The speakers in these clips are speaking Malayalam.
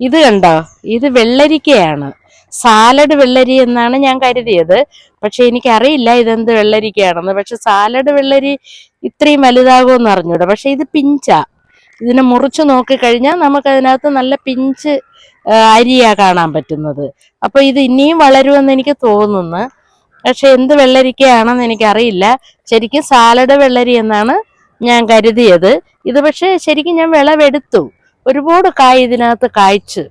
ഇത് കണ്ടോ? ഇത് വെള്ളരിക്കയാണ്. സാലഡ് വെള്ളരി എന്നാണ് ഞാൻ കരുതിയത്. പക്ഷെ എനിക്കറിയില്ല ഇതെന്ത് വെള്ളരിക്കയാണെന്ന്. പക്ഷെ സാലഡ് വെള്ളരി ഇത്രയും വലുതാകുമെന്ന് അറിഞ്ഞൂടെ. പക്ഷെ ഇത് പിഞ്ചാ. ഇതിനെ മുറിച്ച് നോക്കിക്കഴിഞ്ഞാൽ നമുക്ക് അതിനകത്ത് നല്ല പിഞ്ച് അരിയാ കാണാൻ പറ്റുന്നത്. അപ്പൊ ഇത് ഇനിയും വളരുമെന്ന് എനിക്ക് തോന്നുന്നു. പക്ഷെ എന്ത് വെള്ളരിക്കയാണെന്ന് എനിക്കറിയില്ല. ശരിക്കും സാലഡ് വെള്ളരി എന്നാണ് ഞാൻ കരുതിയത്. ഇത് പക്ഷെ ശരിക്കും ഞാൻ വിളവെടുത്തു. ഒരുപാട് കായ് ഇതിനകത്ത് കായ്ച്ച്.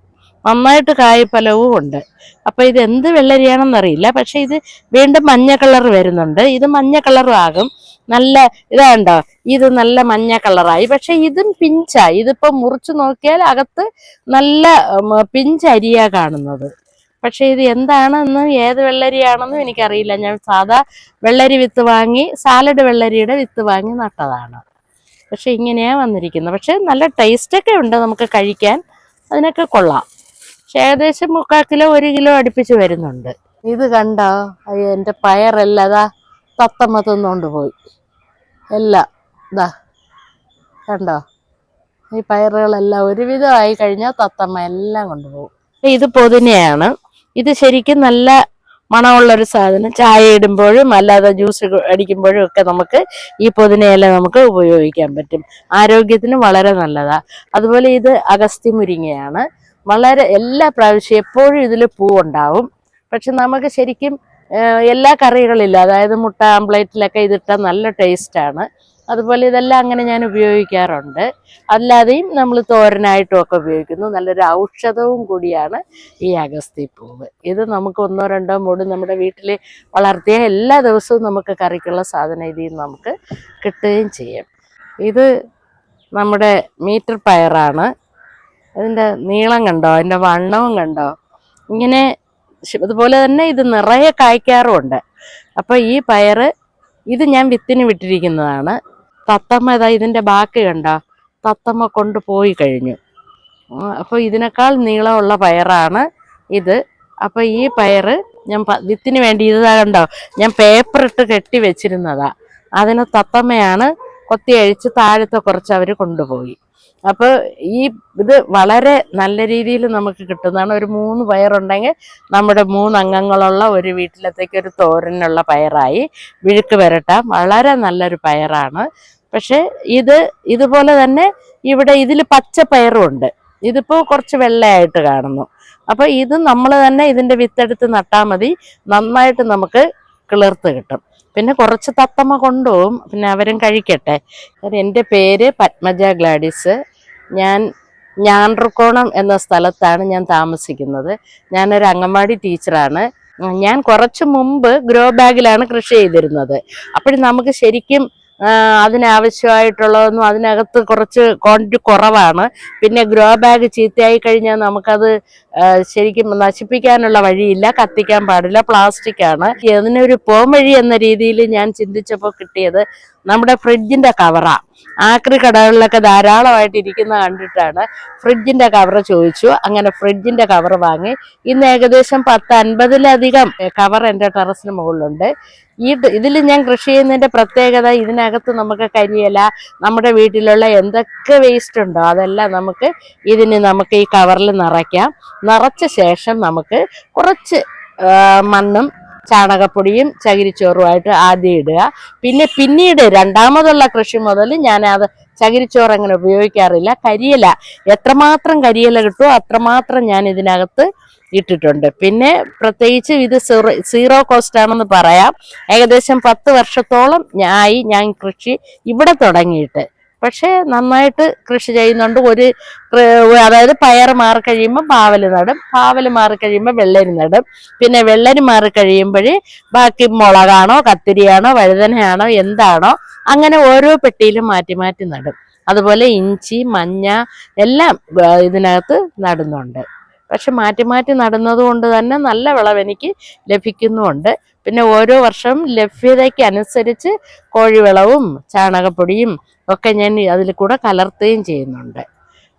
നന്നായിട്ട് കായ്ഫലവും ഉണ്ട് അപ്പോൾ ഇത് എന്ത് വെള്ളരിയാണെന്നറിയില്ല. പക്ഷെ ഇത് വീണ്ടും മഞ്ഞ കളർ വരുന്നുണ്ട്. ഇത് മഞ്ഞ കളറും ആകും നല്ല ഇതാണ്ടോ? ഇത് നല്ല മഞ്ഞ കളറായി. പക്ഷെ ഇതും പിഞ്ചായി. ഇതിപ്പോ മുറിച്ചു നോക്കിയാൽ അകത്ത് നല്ല പിഞ്ച് അരിയാ കാണുന്നത്. പക്ഷെ ഇത് എന്താണെന്ന് ഏത് വെള്ളരിയാണെന്നും എനിക്കറിയില്ല. ഞാൻ സാധാ വെള്ളരി വിത്ത് വാങ്ങി സാലഡ് വെള്ളരിയുടെ വിത്ത് വാങ്ങി നട്ടതാണ്. പക്ഷെ ഇങ്ങനെയാണ് വന്നിരിക്കുന്നത്. പക്ഷെ നല്ല ടേസ്റ്റൊക്കെ ഉണ്ട് നമുക്ക് കഴിക്കാൻ. അതിനൊക്കെ കൊള്ളാം. പക്ഷെ ഏകദേശം മുക്കാൽ കിലോ ഒരു കിലോ അടുപ്പിച്ച് വരുന്നുണ്ട്. ഇത് കണ്ടോ? അയ്യോ എന്റെ പയറെല്ലാം അതാ തത്തമ്മ തിന്നുകൊണ്ട് പോയി. എല്ലാം ഇതാ കണ്ടോ? ഈ പയറുകളെല്ലാം ഒരുവിധമായി കഴിഞ്ഞാൽ തത്തമ്മ എല്ലാം കൊണ്ടുപോകും. ഇത് പൊതിനയാണ്. ഇത് ശരിക്കും നല്ല മണമുള്ളൊരു സാധനം. ചായ ഇടുമ്പോഴും അല്ലാതെ ജ്യൂസ് അടിക്കുമ്പോഴും ഒക്കെ നമുക്ക് ഈ പൊതിനയില നമുക്ക് ഉപയോഗിക്കാൻ പറ്റും. ആരോഗ്യത്തിന് വളരെ നല്ലതാണ് അതുപോലെ ഇത് അഗസ്ത്യ മുരിങ്ങയാണ്. വളരെ എല്ലാ പ്രാവശ്യം എപ്പോഴും ഇതിൽ പൂവുണ്ടാവും. പക്ഷെ നമുക്ക് ശരിക്കും എല്ലാ കറികളില്ല അതായത് മുട്ട ആംപ്ലേറ്റിലൊക്കെ ഇതിട്ട നല്ല ടേസ്റ്റാണ് അതുപോലെ ഇതെല്ലാം അങ്ങനെ ഞാൻ ഉപയോഗിക്കാറുണ്ട്. അല്ലാതെയും നമ്മൾ തോരനായിട്ടും ഒക്കെ ഉപയോഗിക്കുന്നു. നല്ലൊരു ഔഷധവും കൂടിയാണ് ഈ അഗസ്തി പൂവ് ഇത് നമുക്ക് ഒന്നോ രണ്ടോ മൂടും നമ്മുടെ വീട്ടിൽ വളർത്തിയ എല്ലാ ദിവസവും നമുക്ക് കറിക്കുള്ള സാധനം ഇതിൽ നമുക്ക് കിട്ടുകയും ചെയ്യും. ഇത് നമ്മുടെ മീറ്റർ പയറാണ്. അതിന്റെ നീളം കണ്ടോ? അതിന്റെ വണ്ണവും കണ്ടോ? ഇങ്ങനെ അതുപോലെ തന്നെ ഇത് നിറയെ കായ്ക്കാറുമുണ്ട്. അപ്പോൾ ഈ പയറ് ഇത് ഞാൻ വിത്തിന് വിട്ടിരിക്കുന്നതാണ്. തത്തമ്മ ഇതാ ഇതിന്റെ ബാക്കി കണ്ട? തത്തമ്മ കൊണ്ട് പോയി കഴിഞ്ഞു. അപ്പോൾ ഇതിനേക്കാൾ നീളമുള്ള പയറാണ് ഇത്. അപ്പോൾ ഈ പയറ് ഞാൻ വിത്തിന് വേണ്ടി ഇത് കണ്ടോ? ഞാൻ പേപ്പർ ഇട്ട് കെട്ടി വെച്ചിരുന്നതാ. അതിന് തത്തമ്മയാണ് കൊത്തി അഴിച്ച് താഴത്തെ കുറച്ച് അവർ കൊണ്ടുപോയി. അപ്പോൾ ഈ ഇത് വളരെ നല്ല രീതിയിൽ നമുക്ക് കിട്ടുന്നതാണ്. ഒരു മൂന്ന് പയറുണ്ടെങ്കിൽ നമ്മുടെ മൂന്ന് അംഗങ്ങളുള്ള ഒരു വീട്ടിലത്തേക്ക് ഒരു തോരനുള്ള പയറായി വിഴുക്ക് വരട്ടാം. വളരെ നല്ലൊരു പയറാണ്. പക്ഷെ ഇത് ഇതുപോലെ തന്നെ ഇവിടെ ഇതിൽ പച്ച പയറും ഉണ്ട്. ഇതിപ്പോ കുറച്ച് വെള്ളയായിട്ട് കാണുന്നു. അപ്പൊ ഇത് നമ്മൾ തന്നെ ഇതിന്റെ വിത്തെടുത്ത് നട്ടാൽ മതി. നന്നായിട്ട് നമുക്ക് കിളിർത്ത് കിട്ടും. പിന്നെ കുറച്ച് തത്തമ്മ കൊണ്ടുപോകും. പിന്നെ അവരും കഴിക്കട്ടെ. എന്റെ പേര് പത്മജ ഗ്ലാഡിസ്. ഞാൻ ഞാൻറുക്കോണം എന്ന സ്ഥലത്താണ് ഞാൻ താമസിക്കുന്നത്. ഞാനൊരു അംഗൻവാടി ടീച്ചറാണ്. ഞാൻ കുറച്ച് മുമ്പ് ഗ്രോ ബാഗിലാണ് കൃഷി ചെയ്തിരുന്നത്. അപ്പോൾ നമുക്ക് ശരിക്കും അതിനാവശ്യമായിട്ടുള്ളതൊന്നും അതിനകത്ത് കുറച്ച് ക്വാണ്ടിറ്റി കുറവാണ്. പിന്നെ ഗ്രോ ബാഗ് ചീത്തയായി കഴിഞ്ഞാൽ നമുക്കത് ശരിക്കും നശിപ്പിക്കാനുള്ള വഴിയില്ല കത്തിക്കാൻ പാടില്ല പ്ലാസ്റ്റിക് ആണ് അതിനൊരു പോംവഴി എന്ന രീതിയിൽ ഞാൻ ചിന്തിച്ചപ്പോൾ കിട്ടിയത് നമ്മുടെ ഫ്രിഡ്ജിന്റെ കവറാ ആക്രി കടകളിലൊക്കെ ധാരാളമായിട്ട് ഇരിക്കുന്ന കണ്ടിട്ടാണ് ഫ്രിഡ്ജിന്റെ കവർ ചോദിച്ചു. അങ്ങനെ ഫ്രിഡ്ജിന്റെ കവർ വാങ്ങി. ഇന്ന് ഏകദേശം പത്ത് അൻപതിലധികം കവർ എന്റെ ടെറസിന് മുകളിലുണ്ട്. ഈ ഇതിൽ ഞാൻ കൃഷി ചെയ്യുന്നതിന്റെ പ്രത്യേകത ഇതിനകത്ത് നമുക്ക് കരിയില നമ്മുടെ വീട്ടിലുള്ള എന്തൊക്കെ വേസ്റ്റ് ഉണ്ടോ അതെല്ലാം നമുക്ക് ഇതിന് നമുക്ക് ഈ കവറിൽ നിറയ്ക്കാം. നിറച്ച ശേഷം നമുക്ക് കുറച്ച് മണ്ണും ചാണകപ്പൊടിയും ചകിരിച്ചോറുമായിട്ട് ആദ്യം ഇടുക. പിന്നെ പിന്നീട് രണ്ടാമതുള്ള കൃഷി മുതൽ ഞാൻ അത് ചകിരിച്ചോറ് അങ്ങനെ ഉപയോഗിക്കാറില്ല. കരിയില എത്രമാത്രം കരിയില കിട്ടുമോ അത്രമാത്രം ഞാൻ ഇതിനകത്ത് ഇട്ടിട്ടുണ്ട്. പിന്നെ പ്രത്യേകിച്ച് ഇത് സീറോ സീറോ കോസ്റ്റ് ആണെന്ന് പറയാം. ഏകദേശം പത്ത് വർഷത്തോളം ആയി ഞാൻ കൃഷി ഇവിടെ തുടങ്ങിയിട്ട്. പക്ഷേ നന്നായിട്ട് കൃഷി ചെയ്യുന്നുണ്ട്. ഒരു അതായത് പയർ മാറി കഴിയുമ്പോൾ പാവൽ നടും. പാവൽ മാറി കഴിയുമ്പോൾ വെള്ളരി നടും. പിന്നെ വെള്ളരി മാറി കഴിയുമ്പോൾ ബാക്കി മുളകാണോ കത്തിരിയാണോ വഴുതനയാണോ എന്താണോ അങ്ങനെ ഓരോ പെട്ടിയിലും മാറ്റി മാറ്റി നടും. അതുപോലെ ഇഞ്ചി മഞ്ഞ എല്ലാം ഇതിനകത്ത് നടുന്നുണ്ട്. പക്ഷെ മാറ്റി മാറ്റി നടുന്നത് കൊണ്ട് തന്നെ നല്ല വിളവ് എനിക്ക് ലഭിക്കുന്നുമുണ്ട്. പിന്നെ ഓരോ വർഷം ലഭ്യതയ്ക്ക് അനുസരിച്ച് കോഴിവിളവും ചാണകപ്പൊടിയും ഒക്കെ ഞാൻ അതിൽ കൂടെ കലർത്തുകയും ചെയ്യുന്നുണ്ട്.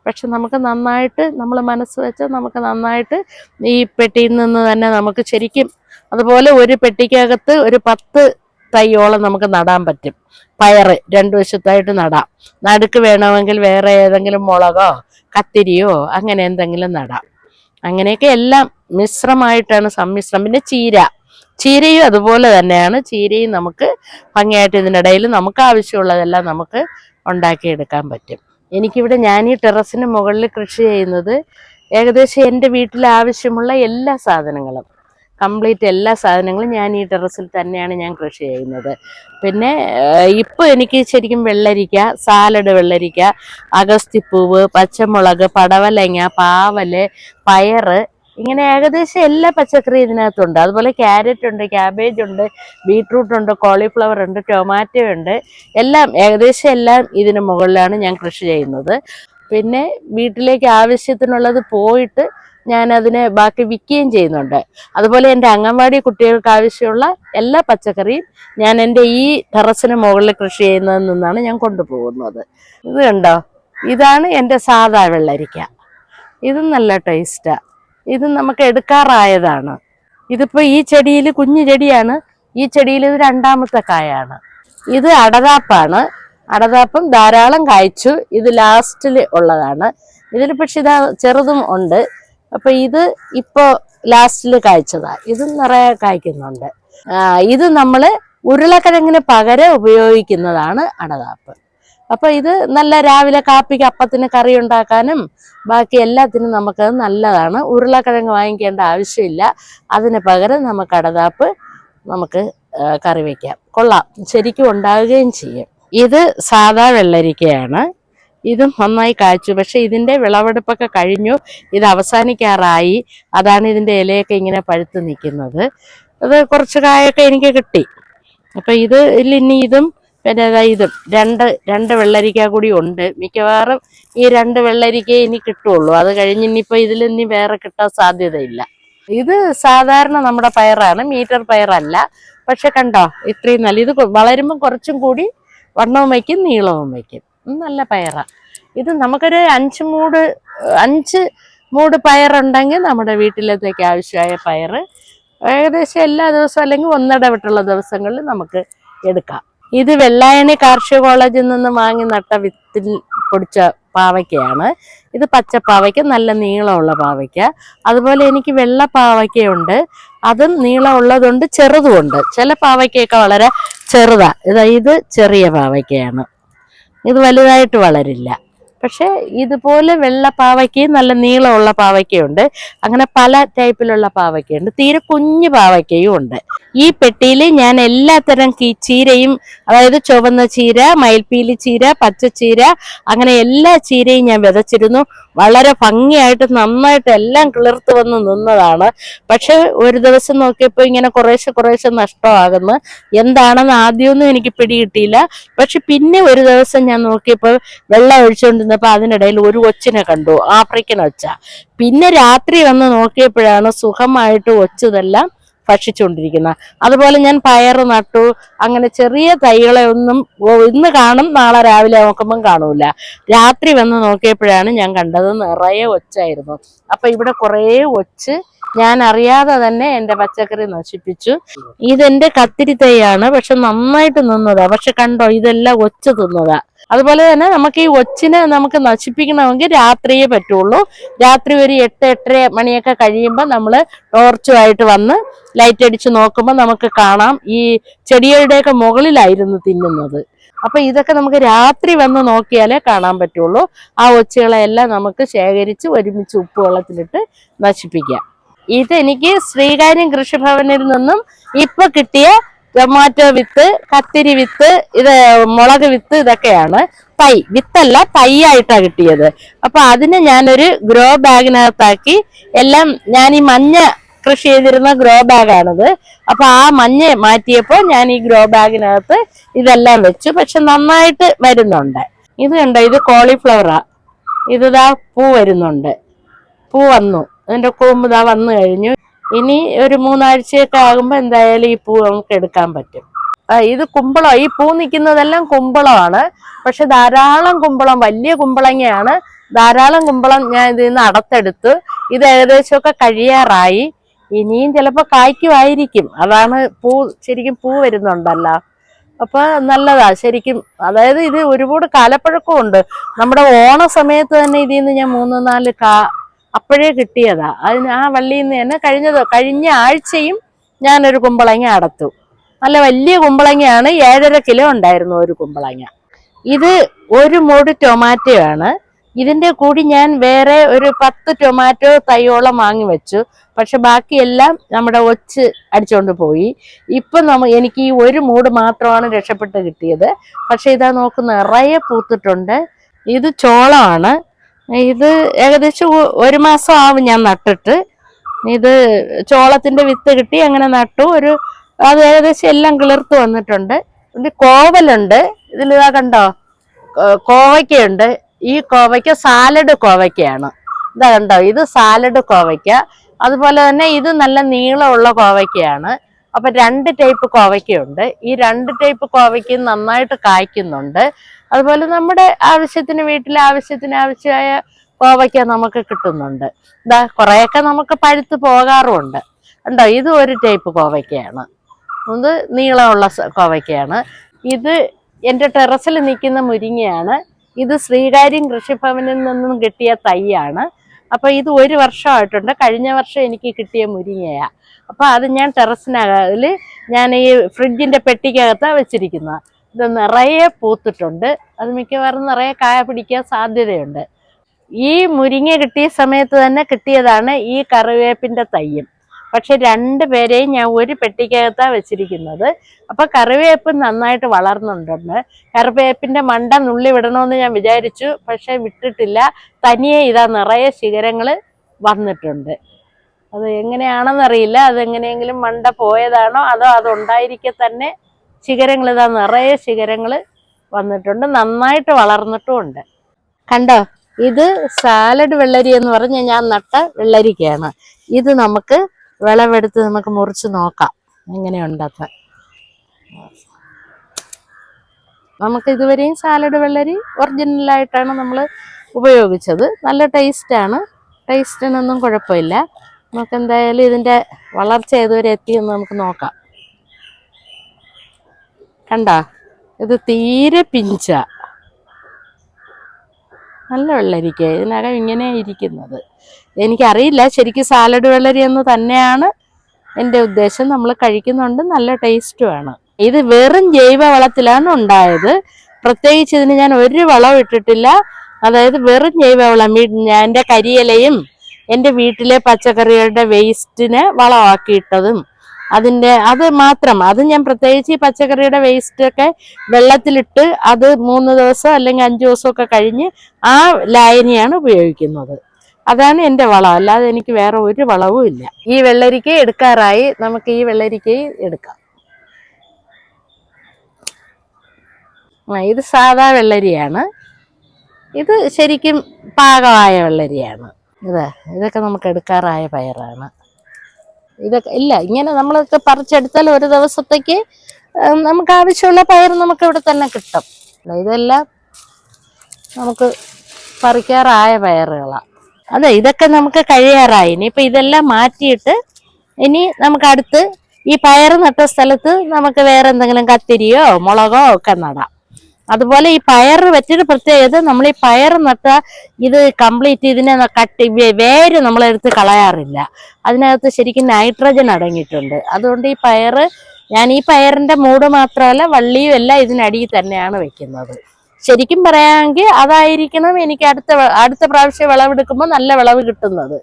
പക്ഷെ നമുക്ക് നന്നായിട്ട് നമ്മൾ മനസ്സ് വെച്ചാൽ നമുക്ക് നന്നായിട്ട് ഈ പെട്ടിയിൽ നിന്ന് തന്നെ നമുക്ക് ശരിക്കും അതുപോലെ ഒരു പെട്ടിക്കകത്ത് ഒരു പത്ത് തൈയോളം നമുക്ക് നടാൻ പറ്റും. പയറ് രണ്ടു വശത്തായിട്ട് നടാം. നടുക്ക് വേണമെങ്കിൽ വേറെ ഏതെങ്കിലും മുളകോ കത്തിരിയോ അങ്ങനെ എന്തെങ്കിലും നടാം. അങ്ങനെയൊക്കെ എല്ലാം മിശ്രമായിട്ടാണ് സമ്മിശ്രം. പിന്നെ ചീര. ചീരയും അതുപോലെ തന്നെയാണ്. ചീരയും നമുക്ക് ഭംഗിയായിട്ട് ഇതിനിടയിൽ നമുക്ക് ആവശ്യമുള്ളതെല്ലാം നമുക്ക് ഉണ്ടാക്കിയെടുക്കാൻ പറ്റും. എനിക്കിവിടെ ഞാൻ ഈ ടെറസിന് മുകളിൽ കൃഷി ചെയ്യുന്നത് ഏകദേശം എന്റെ വീട്ടിൽ ആവശ്യമുള്ള എല്ലാ സാധനങ്ങളും കംപ്ലീറ്റ് എല്ലാ സാധനങ്ങളും ഞാൻ ഈ ടെറസിൽ തന്നെയാണ് ഞാൻ കൃഷി ചെയ്യുന്നത്. പിന്നെ ഇപ്പോൾ എനിക്ക് ശരിക്കും വെള്ളരിക്ക സാലഡ് വെള്ളരിക്ക അഗസ്തിപ്പൂവ് പച്ചമുളക് പടവലങ്ങ പാവൽ പയറ് ഇങ്ങനെ ഏകദേശം എല്ലാ പച്ചക്കറിയും ഇതിനകത്തുണ്ട്. അതുപോലെ ക്യാരറ്റ് ഉണ്ട് ക്യാബേജ് ഉണ്ട് ബീട്രൂട്ട് ഉണ്ട് കോളിഫ്ലവർ ഉണ്ട് ടൊമാറ്റോ ഉണ്ട്. എല്ലാം ഏകദേശം എല്ലാം ഇതിന് മുകളിലാണ് ഞാൻ കൃഷി ചെയ്യുന്നത്. പിന്നെ വീട്ടിലേക്ക് ആവശ്യത്തിനുള്ളത് പോയിട്ട് ഞാൻ അതിനെ ബാക്കി വിൽക്കുകയും ചെയ്യുന്നുണ്ട്. അതുപോലെ എന്റെ അംഗൻവാടി കുട്ടികൾക്ക് ആവശ്യമുള്ള എല്ലാ പച്ചക്കറിയും ഞാൻ എന്റെ ഈ ടെറസിന് മുകളിൽ കൃഷി ചെയ്യുന്നതിൽ നിന്നാണ് ഞാൻ കൊണ്ടുപോകുന്നത്. ഇത് കണ്ടോ? ഇതാണ് എന്റെ സാധാ വെള്ളരിക്ക. ഇതും നല്ല ടേസ്റ്റാ ഇത് നമുക്ക് എടുക്കാറായതാണ്. ഇതിപ്പോ ഈ ചെടിയിൽ കുഞ്ഞു ചെടിയാണ്. ഈ ചെടിയിൽ ഇത് രണ്ടാമത്തെ കായാണ്. ഇത് അടതാപ്പാണ്. അടതാപ്പം ധാരാളം കായ്ച്ചു. ഇത് ലാസ്റ്റിൽ ഉള്ളതാണ്. ഇതിൽ പക്ഷെ ഇതാ ചെറുതും ഉണ്ട്. അപ്പൊ ഇത് ഇപ്പോ ലാസ്റ്റിൽ കായ്ച്ചതാ. ഇത് നിറയെ കായ്ക്കുന്നുണ്ട്. ഇത് നമ്മൾ ഉരുളക്കിഴങ്ങിന് പകരം ഉപയോഗിക്കുന്നതാണ് അടതാപ്പ്. അപ്പൊ ഇത് നല്ല രാവിലെ കാപ്പിക്ക് അപ്പത്തിന് കറി ഉണ്ടാക്കാനും ബാക്കി എല്ലാത്തിനും നമുക്ക് നല്ലതാണ്. ഉരുളക്കിഴങ്ങ് വാങ്ങിക്കേണ്ട ആവശ്യമില്ല. അതിന് പകരം നമുക്ക് അടതാപ്പ് നമുക്ക് കറി വയ്ക്കാം കൊള്ളാം. ശരിക്കും ഉണ്ടാവുകയും ചെയ്യും. ഇത് സാധാ വെള്ളരിക്കയാണ്. ഇതും നന്നായി കാച്ചു. പക്ഷെ ഇതിന്റെ വിളവെടുപ്പൊക്കെ കഴിഞ്ഞു. ഇത് അവസാനിക്കാറായി. അതാണ് ഇതിന്റെ ഇലയൊക്കെ ഇങ്ങനെ പഴുത്ത് നിൽക്കുന്നത്. അത് കുറച്ച് കായൊക്കെ എനിക്ക് കിട്ടി. അപ്പം ഇത് ഇനി ഇതും പിന്നെ ഇതും രണ്ട് രണ്ട് വെള്ളരിക്ക കൂടി ഉണ്ട്. മിക്കവാറും ഈ രണ്ട് വെള്ളരിക്ക ഇനി കിട്ടുള്ളൂ. അത് കഴിഞ്ഞ് ഇനിയിപ്പോ ഇതിൽ ഇനി വേറെ കിട്ടാൻ സാധ്യതയില്ല. ഇത് സാധാരണ നമ്മുടെ പയറാണ്. മീറ്റർ പയറല്ല. പക്ഷെ കണ്ടോ ഇത്രയും നല്ല ഇത് വളരുമ്പോൾ കുറച്ചും കൂടി വണ്ണവും വയ്ക്കും നീളവും വയ്ക്കും. നല്ല പയറാണ് ഇത് നമുക്കൊരു അഞ്ച് മൂട് അഞ്ച് മൂട് പയറുണ്ടെങ്കിൽ നമ്മുടെ വീട്ടിലത്തേക്ക് ആവശ്യമായ പയറ് ഏകദേശം എല്ലാ ദിവസവും അല്ലെങ്കിൽ ഒന്നിടവിട്ടുള്ള ദിവസങ്ങളിൽ നമുക്ക് എടുക്കാം. ഇത് വെള്ളായണി കാർഷിക കോളേജിൽ നിന്ന് വാങ്ങി നട്ട വിത്തിൽ പൊടിച്ച പാവയ്ക്കയാണ്. ഇത് പച്ചപ്പാവയ്ക്ക നല്ല നീളമുള്ള പാവയ്ക്ക. അതുപോലെ എനിക്ക് വെള്ള പാവയ്ക്കയുണ്ട്. അതും നീളമുള്ളതുണ്ട് ചെറുതുമുണ്ട്. ചില പാവയ്ക്കയൊക്കെ വളരെ ചെറുതാ. ഇതാ ഇത് ചെറിയ പാവയ്ക്കയാണ്. ഇത് വലുതായിട്ട് വളരില്ല. പക്ഷേ ഇതുപോലെ വെള്ള പാവയ്ക്കയും നല്ല നീളമുള്ള പാവയ്ക്കയുണ്ട്. അങ്ങനെ പല ടൈപ്പിലുള്ള പാവയ്ക്കയുണ്ട്. തീരെ കുഞ്ഞു പാവയ്ക്കയും ഉണ്ട്. ഈ പെട്ടിയിൽ ഞാൻ എല്ലാത്തരം ചീരയും അതായത് ചുവന്ന ചീര മയിൽപ്പീലി ചീര പച്ചച്ചീര അങ്ങനെ എല്ലാ ചീരയും ഞാൻ വിതച്ചിരുന്നു. വളരെ ഭംഗിയായിട്ട് നന്നായിട്ട് എല്ലാം കിളിർത്ത് വന്ന് നിന്നതാണ്. പക്ഷെ ഒരു ദിവസം നോക്കിയപ്പോൾ ഇങ്ങനെ കുറേശ്ശെ കുറേശ്ശെ നഷ്ടമാകുന്നു. എന്താണെന്ന് ആദ്യമൊന്നും എനിക്ക് പിടികിട്ടിയില്ല. പക്ഷെ പിന്നെ ഒരു ദിവസം ഞാൻ നോക്കിയപ്പോൾ വെള്ളം ഒഴിച്ചുകൊണ്ടിരുന്നപ്പോൾ അതിനിടയിൽ ഒരു ഒച്ചിനെ കണ്ടു ആഫ്രിക്കൻ ഒച്ച. പിന്നെ രാത്രി വന്ന് നോക്കിയപ്പോഴാണ് സുഖമായിട്ട് ഒച്ചതെല്ലാം ഭക്ഷിച്ചുകൊണ്ടിരിക്കുന്ന. അതുപോലെ ഞാൻ പയർ നട്ടു. അങ്ങനെ ചെറിയ തൈകളെ ഒന്നും ഇന്ന് കാണും നാളെ രാവിലെ നോക്കുമ്പം കാണൂല. രാത്രി വന്ന് നോക്കിയപ്പോഴാണ് ഞാൻ കണ്ടത് നിറയെ ഒച്ചായിരുന്നു. അപ്പൊ ഇവിടെ കുറേ ഒച്ച് ഞാൻ അറിയാതെ തന്നെ എന്റെ പച്ചക്കറി നശിപ്പിച്ചു. ഇതെന്റെ കത്തിരി തൈയാണ് പക്ഷെ നന്നായിട്ട് നിന്നതാ. പക്ഷെ കണ്ടോ ഇതെല്ലാം ഒച്ച തിന്നതാ. അതുപോലെ തന്നെ നമുക്ക് ഈ ഒച്ചിനെ നമുക്ക് നശിപ്പിക്കണമെങ്കിൽ രാത്രിയേ പറ്റുള്ളൂ. രാത്രി ഒരു എട്ട് എട്ടര മണിയൊക്കെ കഴിയുമ്പോൾ നമ്മൾ ടോർച്ചുമായിട്ട് വന്ന് ലൈറ്റ് അടിച്ച് നോക്കുമ്പോൾ നമുക്ക് കാണാം ഈ ചെടികളുടെയൊക്കെ മുകളിലായിരുന്നു തിന്നുന്നത്. അപ്പൊ ഇതൊക്കെ നമുക്ക് രാത്രി വന്ന് നോക്കിയാലേ കാണാൻ പറ്റുള്ളൂ. ആ ഒച്ചകളെല്ലാം നമുക്ക് ശേഖരിച്ച് ഒരുമിച്ച് ഉപ്പ് വെള്ളത്തിലിട്ട് നശിപ്പിക്കാം. ഇതെനിക്ക് ശ്രീകാര്യം കൃഷിഭവനിൽ നിന്നും ഇപ്പൊ കിട്ടിയ ടൊമാറ്റോ വിത്ത് കത്തിരി വിത്ത് ഇത് മുളക് വിത്ത് ഇതൊക്കെയാണ്. തൈ വിത്തല്ല തൈ ആയിട്ടാണ് കിട്ടിയത്. അപ്പൊ അതിനെ ഞാനൊരു ഗ്രോ ബാഗിനകത്താക്കി എല്ലാം ഞാൻ ഈ മഞ്ഞ കൃഷി ചെയ്തിരുന്ന ഗ്രോ ബാഗാണിത്. അപ്പൊ ആ മഞ്ഞ മാറ്റിയപ്പോൾ ഞാൻ ഈ ഗ്രോ ബാഗിനകത്ത് ഇതെല്ലാം വെച്ചു. പക്ഷെ നന്നായിട്ട് വരുന്നുണ്ട്. ഇത് കണ്ടോ? ഇത് കോളിഫ്ലവറാ. ഇതാ പൂ വരുന്നുണ്ട്. പൂ വന്നു. അതിന്റെ കൂമ്പ് ഇതാ വന്നു കഴിഞ്ഞു. ഇനി ഒരു മൂന്നാഴ്ചയൊക്കെ ആകുമ്പോൾ എന്തായാലും ഈ പൂ നമുക്ക് എടുക്കാൻ പറ്റും. ഇത് കുമ്പളം. ഈ പൂ നിൽക്കുന്നതെല്ലാം കുമ്പളമാണ്. പക്ഷെ ധാരാളം കുമ്പളം വലിയ കുമ്പളങ്ങയാണ്. ധാരാളം കുമ്പളം ഞാൻ ഇതിൽ നിന്ന് അടത്തെടുത്ത്. ഇത് ഏകദേശമൊക്കെ കഴിയാറായി. ഇനിയും ചിലപ്പോൾ കായ്ക്കുമായിരിക്കും. അതാണ് പൂ ശരിക്കും പൂ വരുന്നുണ്ടല്ലോ. അപ്പൊ നല്ലതാ ശരിക്കും. അതായത് ഇത് ഒരുപാട് കാലപ്പഴക്കമുണ്ട്. നമ്മുടെ ഓണ സമയത്ത് തന്നെ ഇതിൽ നിന്ന് ഞാൻ മൂന്ന് നാല് കാ അപ്പോഴേ കിട്ടിയതാ. അതിന് ആ വള്ളിയിൽ നിന്ന് തന്നെ കഴിഞ്ഞത് കഴിഞ്ഞ ആഴ്ചയും ഞാനൊരു കുമ്പളങ്ങ അടത്തു. നല്ല വലിയ കുമ്പളങ്ങയാണ് ഏഴര കിലോ ഉണ്ടായിരുന്നു ഒരു കുമ്പളങ്ങ. ഇത് ഒരു മൂട് ടൊമാറ്റോ ആണ്. ഇതിന്റെ കൂടി ഞാൻ വേറെ ഒരു പത്ത് ടൊമാറ്റോ തൈയോളം വാങ്ങി വെച്ചു. പക്ഷെ ബാക്കിയെല്ലാം നമ്മുടെ ഒച്ച് അടിച്ചുകൊണ്ട് പോയി. ഇപ്പൊ നമ്മ എനിക്ക് ഈ ഒരു മൂട് മാത്രമാണ് രക്ഷപ്പെട്ട് കിട്ടിയത്. പക്ഷെ ഇതാ നോക്ക് നിറയെ പൂത്തിട്ടുണ്ട്. ഇത് ചോളമാണ്. ഇത് ഏകദേശം ഒരു മാസം ആവും ഞാൻ നട്ടിട്ട്. ഇത് ചോളത്തിന്റെ വിത്ത് കിട്ടി അങ്ങനെ നട്ടു. ഒരു അത് ഏകദേശം എല്ലാം കിളിർത്ത് വന്നിട്ടുണ്ട്. ഇത് കോവലുണ്ട്. ഇതിലിതാ കണ്ടോ? കോവയ്ക്കുണ്ട് ഈ കോവയ്ക്ക സാലഡ് കോവയ്ക്കയാണ്. ഇതാ കണ്ടോ? ഇത് സാലഡ് കോവയ്ക്ക. അതുപോലെ തന്നെ ഇത് നല്ല നീളമുള്ള കോവയ്ക്കയാണ്. അപ്പൊ രണ്ട് ടൈപ്പ് കോവയ്ക്കുണ്ട് ഈ രണ്ട് ടൈപ്പ് കോവയ്ക്കും നന്നായിട്ട് കായ്ക്കുന്നുണ്ട്. അതുപോലെ നമ്മുടെ ആവശ്യത്തിന് വീട്ടിലെ ആവശ്യത്തിന് ആവശ്യമായ കോവയ്ക്ക നമുക്ക് കിട്ടുന്നുണ്ട്. ഇതാ കുറെയൊക്കെ നമുക്ക് പഴുത്ത് പോകാറുമുണ്ട്. കണ്ടോ? ഇത് ഒരു ടൈപ്പ് കോവയ്ക്കയാണ്. ഒന്ന് നീളമുള്ള കോവയ്ക്കയാണ്. ഇത് എന്റെ ടെറസിൽ നിൽക്കുന്ന മുരിങ്ങയാണ്. ഇത് ശ്രീകാര്യം കൃഷിഭവനിൽ നിന്നും കിട്ടിയ തൈയാണ്. അപ്പോൾ ഇത് ഒരു വർഷമായിട്ടുണ്ട്. കഴിഞ്ഞ വർഷം എനിക്ക് കിട്ടിയ മുരിങ്ങയാണ് അപ്പോൾ അത് ഞാൻ ടെറസിനകത്തിൽ ഞാൻ ഈ ഫ്രിഡ്ജിന്റെ പെട്ടിക്കകത്താണ് വെച്ചിരിക്കുന്നത്. ഇത് നിറയെ പൂത്തിട്ടുണ്ട്. അത് മിക്കവാറും നിറയെ കായ പിടിക്കാൻ സാധ്യതയുണ്ട്. ഈ മുരിങ്ങ കിട്ടിയ സമയത്ത് തന്നെ കിട്ടിയതാണ് ഈ കറിവേപ്പിന്റെ തയ്യും. പക്ഷെ രണ്ട് പേരെയും ഞാൻ ഒരു പെട്ടിക്കകത്താണ് വെച്ചിരിക്കുന്നത്. അപ്പൊ കറിവേപ്പ് നന്നായിട്ട് വളർന്നുണ്ടെന്ന്. കറിവേപ്പിന്റെ മണ്ട നുള്ളി വിടണമെന്ന് ഞാൻ വിചാരിച്ചു. പക്ഷെ വിട്ടിട്ടില്ല. തനിയെ ഇതാ നിറയെ ശിഖരങ്ങൾ വന്നിട്ടുണ്ട്. അത് എങ്ങനെയാണെന്നറിയില്ല. അത് എങ്ങനെയെങ്കിലും മണ്ട പോയതാണോ അതോ അതുണ്ടായിരിക്കെ തന്നെ ശിഖരങ്ങൾ ഇതാ നിറയെ ശിഖരങ്ങൾ വന്നിട്ടുണ്ട്. നന്നായിട്ട് വളർന്നിട്ടുമുണ്ട് കണ്ടോ? ഇത് സാലഡ് വെള്ളരി എന്ന് പറഞ്ഞ് ഞാൻ നട്ട വെള്ളരിക്കയാണ്. ഇത് നമുക്ക് വിളവെടുത്ത് നമുക്ക് മുറിച്ച് നോക്കാം. എങ്ങനെയുണ്ടെന്ന്. നമുക്ക് ഇതുവരെയും സാലഡ് വെള്ളരി ഒറിജിനലായിട്ടാണ് നമ്മൾ ഉപയോഗിച്ചത്. നല്ല ടേസ്റ്റാണ് ടേസ്റ്റിനൊന്നും കുഴപ്പമില്ല. നമുക്ക് എന്തായാലും ഇതിന്റെ വളർച്ച ഏതുവരെ എത്തിയെന്ന് നമുക്ക് നോക്കാം. കണ്ട? ഇത് തീരെ പിഞ്ച. നല്ല വെള്ളരിക്ക. ഇതിനകം ഇങ്ങനെ ഇരിക്കുന്നത്. എനിക്കറിയില്ല. ശരിക്കും സാലഡ് വെള്ളരി എന്ന് തന്നെയാണ് എന്റെ ഉദ്ദേശം. നമ്മൾ കഴിക്കുന്നുണ്ട്. നല്ല ടേസ്റ്റുമാണ് ഇത് വെറും ജൈവ വളത്തിലാണ് ഉണ്ടായത്. പ്രത്യേകിച്ച് ഇതിന് ഞാൻ ഒരു വളം ഇട്ടിട്ടില്ല. അതായത് വെറും ജൈവ വളം. ഞാൻ എന്റെ കരിയിലയും എന്റെ വീട്ടിലെ പച്ചക്കറികളുടെ വേസ്റ്റിനെ വളമാക്കിയിട്ടതും അതിന്റെ അത് മാത്രം. അത് ഞാൻ പ്രത്യേകിച്ച് ഈ പച്ചക്കറിയുടെ വേസ്റ്റ് ഒക്കെ വെള്ളത്തിലിട്ട് അത് മൂന്ന് ദിവസം അല്ലെങ്കിൽ അഞ്ച് ദിവസമൊക്കെ കഴിഞ്ഞ് ആ ലായനിയാണ് ഉപയോഗിക്കുന്നത്. അതാണ് എന്റെ വളം. അല്ലാതെ എനിക്ക് വേറെ ഒരു വളവും ഇല്ല. ഈ വെള്ളരിക്ക എടുക്കാറായി. നമുക്ക് ഈ വെള്ളരിക്ക എടുക്കാം. ഇത് സാധാ വെള്ളരിയാണ്. ഇത് ശരിക്കും പാകമായ വെള്ളരിയാണ്. ഇതാ ഇതൊക്കെ നമുക്ക് എടുക്കാറായ പയറാണ്. ഇതൊക്കെ ഇല്ല. ഇങ്ങനെ നമ്മളൊക്കെ പറിച്ചെടുത്താൽ ഒരു ദിവസത്തേക്ക് നമുക്ക് ആവശ്യമുള്ള പയർ നമുക്ക് ഇവിടെ തന്നെ കിട്ടും. ഇതെല്ലാം നമുക്ക് പറിക്കാറായ പയറുകളാണ് അതെ ഇതൊക്കെ നമുക്ക് കഴിയാറായി. ഇനിയിപ്പോ ഇതെല്ലാം മാറ്റിയിട്ട് ഇനി നമുക്ക് അടുത്ത് ഈ പയർ നട്ട സ്ഥലത്ത് നമുക്ക് വേറെ എന്തെങ്കിലും കത്തിരിയോ മുളകോ ഒക്കെ നടാം. അതുപോലെ ഈ പയർ വെച്ചിട്ട് പ്രത്യേകത നമ്മൾ ഈ പയർ നട്ട ഇത് കംപ്ലീറ്റ് ഇതിനെ കട്ട് വേര് നമ്മളെടുത്ത് കളയാറില്ല. അതിനകത്ത് ശരിക്കും നൈട്രജൻ അടങ്ങിയിട്ടുണ്ട്. അതുകൊണ്ട് ഈ പയർ ഞാൻ ഈ പയറിന്റെ മൂട് മാത്രമല്ല വള്ളിയും എല്ലാം ഇതിനടിയിൽ തന്നെയാണ് വെക്കുന്നത്. ശരിക്കും പറയാമെങ്കിൽ അതായിരിക്കണം എനിക്ക് അടുത്ത അടുത്ത പ്രാവശ്യം വിളവെടുക്കുമ്പോൾ നല്ല വിളവ് കിട്ടുന്നത്.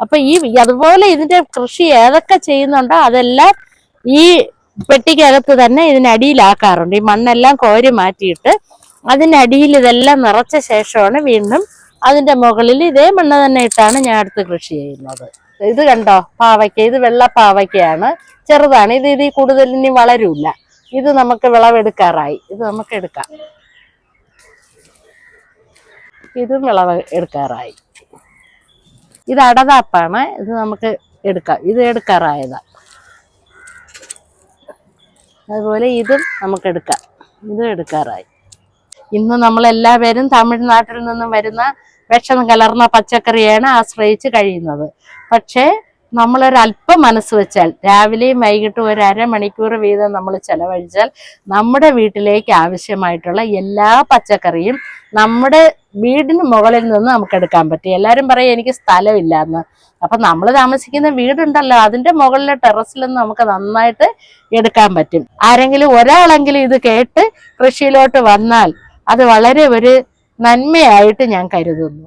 അപ്പൊ ഈ അതുപോലെ ഇതിന്റെ കൃഷി ഏതൊക്കെ ചെയ്യുന്നുണ്ടോ അതെല്ലാം ഈ പെട്ടിക്കകത്ത് തന്നെ ഇതിനടിയിലാക്കാറുണ്ട്. ഈ മണ്ണെല്ലാം കോരി മാറ്റിയിട്ട് അതിനടിയിൽ ഇതെല്ലാം നിറച്ച ശേഷമാണ് വീണ്ടും അതിന്റെ മുകളിൽ ഇതേ മണ്ണ് തന്നെ ഇട്ടാണ് ഞാൻ അടുത്ത് കൃഷി ചെയ്യുന്നത്. ഇത് കണ്ടോ? പാവയ്ക്ക. ഇത് വെള്ള പാവയ്ക്കയാണ് ചെറുതാണ്. ഇത് ഇതിൽ കൂടുതൽ ഇനി വളരൂല. ഇത് നമുക്ക് വിളവെടുക്കാറായി. ഇത് നമുക്ക് എടുക്കാം. ഇതും വിളവ് എടുക്കാറായി ഇത് അടതാപ്പാണ്. ഇത് നമുക്ക് എടുക്കാം. ഇത് എടുക്കാറായതാ. അതുപോലെ ഇതും നമുക്ക് എടുക്കാം. ഇതും എടുക്കാറായി. ഇന്ന് നമ്മളെല്ലാവരും തമിഴ്നാട്ടിൽ നിന്നും വരുന്ന വിഷം കലർന്ന പച്ചക്കറിയാണ് ആശ്രയിച്ച് കഴിയുന്നത്. പക്ഷേ നമ്മളൊരല്പം മനസ്സ് വെച്ചാൽ രാവിലെയും വൈകിട്ടും ഒരു അരമണിക്കൂർ വീതം നമ്മൾ ചെലവഴിച്ചാൽ നമ്മുടെ വീട്ടിലേക്ക് ആവശ്യമായിട്ടുള്ള എല്ലാ പച്ചക്കറിയും നമ്മുടെ വീടിന് മുകളിൽ നിന്ന് നമുക്ക് എടുക്കാൻ പറ്റും. എല്ലാവരും പറയും എനിക്ക് സ്ഥലമില്ല എന്ന് അപ്പൊ നമ്മൾ താമസിക്കുന്ന വീടുണ്ടല്ലോ അതിന്റെ മുകളിലെ ടെറസിൽ നിന്ന് നമുക്ക് നന്നായിട്ട് എടുക്കാൻ പറ്റും. ആരെങ്കിലും ഒരാളെങ്കിലും ഇത് കേട്ട് കൃഷിയിലോട്ട് വന്നാൽ അത് വളരെ ഒരു നന്മയായിട്ട് ഞാൻ കരുതുന്നു.